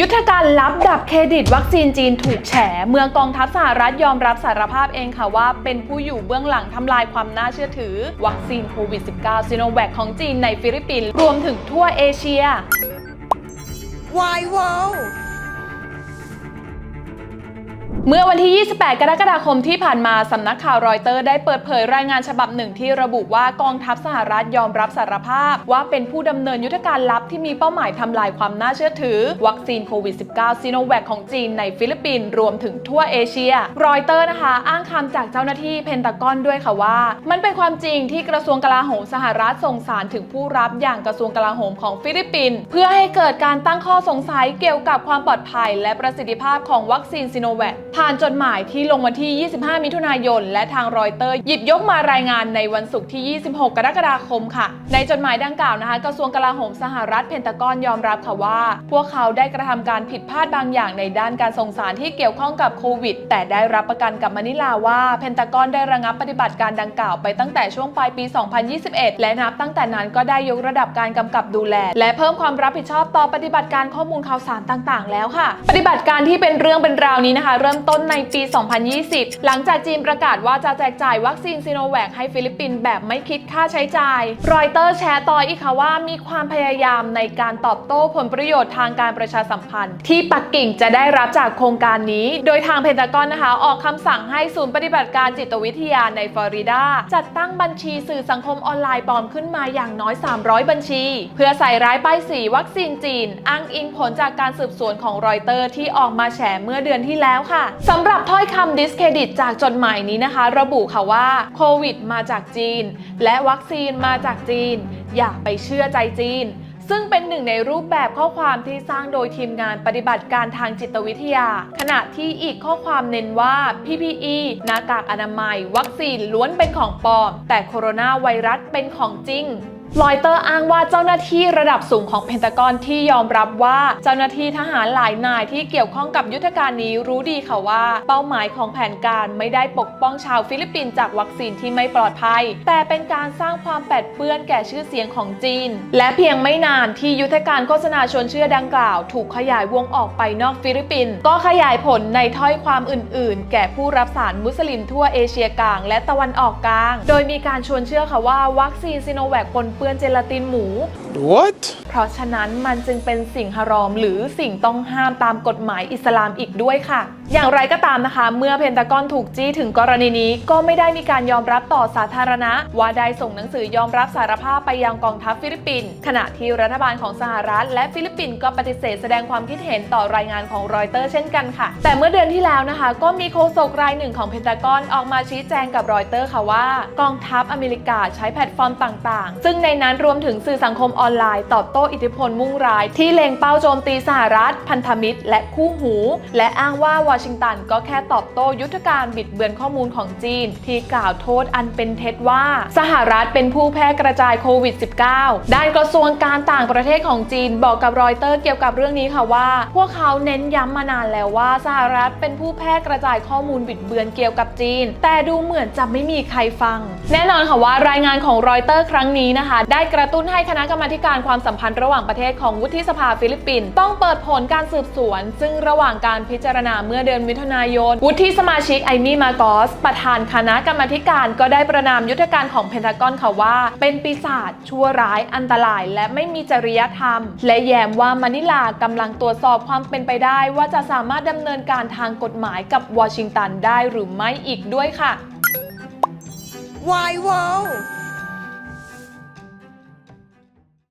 ยุทธการลับดับเครดิตวัคซีนจีนถูกแฉ เมืองกองทัพสหรัฐยอมรับสารภาพเองค่ะว่าเป็นผู้อยู่เบื้องหลังทำลายความน่าเชื่อถือ วัคซีนโควิด -19 ซิโนแวคของจีนในฟิลิปปินส์รวมถึงทั่วเอเชีย Why wow เมื่อวันที่ 28 กรกฎาคมที่ผ่านมา สำนักข่าวรอยเตอร์ได้เปิดเผยรายงานฉบับหนึ่งที่ระบุว่ากองทัพสหรัฐยอมรับสารภาพ ว่าเป็นผู้ดำเนินยุทธการลับที่มีเป้าหมายทำลายความน่าเชื่อถือ วัคซีนโควิด -19 ซีโนแวคของจีนในฟิลิปปินส์รวมถึงทั่วเอเชีย รอยเตอร์นะคะ อ้างคำจากเจ้าหน้าที่เพนตากอนด้วยค่ะว่า มันเป็นความจริงที่กระทรวงกลาโหมสหรัฐส่งสารถึงผู้รับอย่างกระทรวงกลาโหมของฟิลิปปินส์เพื่อให้เกิดการตั้งข้อสงสัยเกี่ยวกับความปลอดภัย และประสิทธิภาพของวัคซีนซิโนแวคผ่านจดหมายที่ลงวันที่ 25 มิถุนายน และทางรอยเตอร์หยิบยกมารายงานในวันศุกร์ที่ 26 กรกฎาคมค่ะ ในจดหมายดังกล่าวนะคะ กระทรวงกลาโหมสหรัฐเพนตากอนยอมรับค่ะว่า พวกเขาได้กระทำการผิดพลาดบางอย่างในด้านการส่งสารที่เกี่ยวข้องกับโควิด แต่ได้รับประกันกับมะนิลาว่าเพนตากอนได้ระงับปฏิบัติการดังกล่าวไปตั้งแต่ช่วงปลายปี 2021 และนับตั้งแต่นั้นก็ได้ยกระดับการกำกับดูแล และเพิ่มความรับผิดชอบต่อปฏิบัติการข้อมูลข่าวสารต่าง ๆ แล้วค่ะ ปฏิบัติการที่เป็นเรื่องเป็นราวนี้นะคะ เริ่มต้นในปี 2020 หลังจากจีนประกาศว่าจะแจกจ่ายวัคซีนซีโนแวคให้ฟิลิปปินส์แบบไม่คิดค่าใช้จ่าย รอยเตอร์แชร์ต่ออีกค่ะว่ามีความพยายามในการตอบโต้ผลประโยชน์ทางการประชาสัมพันธ์ ที่ปักกิ่งจะได้รับจากโครงการนี้ โดยทางเพนตากอนนะคะ ออกคำสั่งให้ศูนย์ปฏิบัติการจิตวิทยาในฟลอริดาจัดตั้งบัญชีสื่อสังคมออนไลน์ปลอมขึ้นมาอย่างน้อย 300 บัญชี เพื่อใส่ร้ายป้ายสีวัคซีนจีน อ้างอิงผลจากการสืบสวนของรอยเตอร์ที่ออกมาแฉเมื่อเดือนที่แล้วค่ะสำหรับถ้อยคำดิสเครดิตจากจดหมายนี้นะคะ ระบุค่ะว่าโควิดมาจากจีน และวัคซีนมาจากจีน อย่าไปเชื่อใจจีน ซึ่งเป็นหนึ่งในรูปแบบข้อความที่สร้างโดยทีมงานปฏิบัติการทางจิตวิทยา ขณะที่อีกข้อความเน้นว่า PPE หน้ากากอนามัย วัคซีนล้วนเป็นของปลอม แต่โคโรนาไวรัสเป็นของจริง ลอยเตอร์อ้างว่าเจ้าหน้าที่ระดับสูงของเพนตากอนที่ยอมรับว่าเจ้าหน้าที่ทหารหลายนายที่เกี่ยวข้องกับยุทธการนี้รู้ดีค่ะว่า เป้าหมายของแผนการไม่ได้ปกป้องชาวฟิลิปปินส์จากวัคซีนที่ไม่ปลอดภัย แต่เป็นการสร้างความแปดเปื้อนแก่ชื่อเสียงของจีน และเพียงไม่นานที่ยุทธการโฆษณาชวนเชื่อดังกล่าว ถูกขยายวงออกไปนอกฟิลิปปินส์ก็ขยายผลในถ้อยความอื่น ๆ แก่ผู้รับสารมุสลิมทั่วเอเชียกลาง และตะวันออกกลาง โดยมีการชวนเชื่อค่ะว่าวัคซีนซิโนแวคปนปื้อนเจลาตินหมู What? เพราะฉะนั้นมันจึงเป็นสิ่งฮารอม หรือสิ่งต้องห้ามตามกฎหมายอิสลามอีกด้วยค่ะ อย่างไรก็ตามนะคะ เมื่อเพนตากอนถูกจี้ถึงกรณีนี้ ก็ไม่ได้มีการยอมรับต่อสาธารณะ ว่าได้ส่งหนังสือยอมรับสารภาพไปยังกองทัพฟิลิปปินส์ขณะที่รัฐบาลของสหรัฐ และฟิลิปปินส์ก็ปฏิเสธแสดงความคิดเห็นต่อรายงานของรอยเตอร์เช่นกันค่ะ แต่เมื่อเดือนที่แล้วนะคะ ก็มีโฆษกรายหนึ่งของเพนตากอนออกมาชี้แจงกับรอยเตอร์ค่ะว่ากองทัพอเมริกาใช้แพลตฟอร์มต่าง ๆ ซึ่งในนั้นรวมถึงสื่อสังคมออนไลน์ตอบโต้อิทธิพลมุ่งร้าย ที่เล็งเป้าโจมตีสหรัฐ พันธมิตร และคู่หู และอ้างว่าวอชิงตันก็แค่ตอบโต้ยุทธการบิดเบือนข้อมูลของจีน ที่กล่าวโทษอันเป็นเท็จว่า สหรัฐเป็นผู้แพร่กระจายโควิด -19 ด้านกระทรวงการต่างประเทศของจีนบอกกับรอยเตอร์เกี่ยวกับเรื่องนี้ค่ะว่า พวกเขาเน้นย้ำมานานแล้วว่าสหรัฐเป็นผู้แพร่กระจายข้อมูลบิดเบือนเกี่ยวกับจีน แต่ดูเหมือนจะไม่มีใครฟัง แน่นอนค่ะว่ารายงานของรอยเตอร์ครั้งนี้นะคะได้กระตุ้นให้คณะกรรมาการความสัมพันธ์ระหว่างประเทศของวุฒิสภาฟิลิปปินส์ต้องเปิดผลการสืบสวน ซึ่งระหว่างการพิจารณาเมื่อเดือนมิถุนายน วุฒิสมาชิกไอมี่มาโกส ประธานคณะกรรมาการก็ได้ประนามยุทธการของเพนทากอนค่ะว่า เป็นปีศาจชั่วร้ายอันตราย และไม่มีจริยธรรม และแย้มว่ามะนิลากำลังตรวจสอบความเป็นไปได้ว่าจะสามารถดำเนินการทางกฎหมายกับวอชิงตันได้หรือไม่อีกด้วยค่ะ Why wow